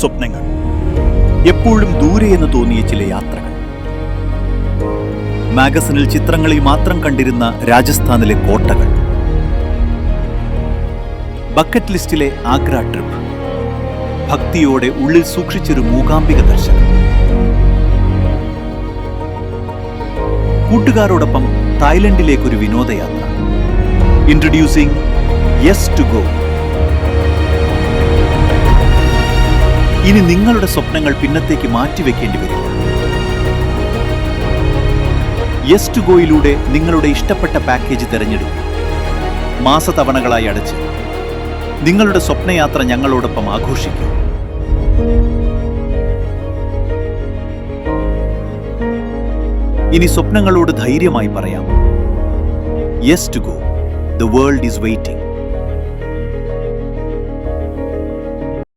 സ്വപ്നങ്ങൾ. എപ്പോഴും ദൂരെ എന്ന് തോന്നിയ ചില യാത്രകൾ. മാഗസിനിൽ ചിത്രങ്ങളിൽ മാത്രം കണ്ടിരുന്ന രാജസ്ഥാനിലെ കോട്ടകൾ. ബക്കറ്റ് ലിസ്റ്റിലെ ആഗ്ര ട്രിപ്പ്. ഭക്തിയോടെ ഉള്ളിൽ സൂക്ഷിച്ചൊരു മൂകാംബിക ദർശനം. കൂട്ടുകാരോടൊപ്പം തായ്ലൻഡിലേക്കൊരു വിനോദയാത്ര. ഇൻട്രൊഡ്യൂസിംഗ് യെസ് ടു ഗോ ഇനി നിങ്ങളുടെ സ്വപ്നങ്ങൾ പിന്നത്തേക്ക് മാറ്റിവെക്കേണ്ടി വരും യെസ് ടു ഗോയിലൂടെ നിങ്ങളുടെ ഇഷ്ടപ്പെട്ട പാക്കേജ് തിരഞ്ഞെടുക്കും മാസതവണകളായി അടച്ച്. നിങ്ങളുടെ സ്വപ്നയാത്ര ഞങ്ങളോടൊപ്പം ആഘോഷിക്കും ഇനി സ്വപ്നങ്ങളോട് ധൈര്യമായി പറയാം. Yes to go the world is waiting.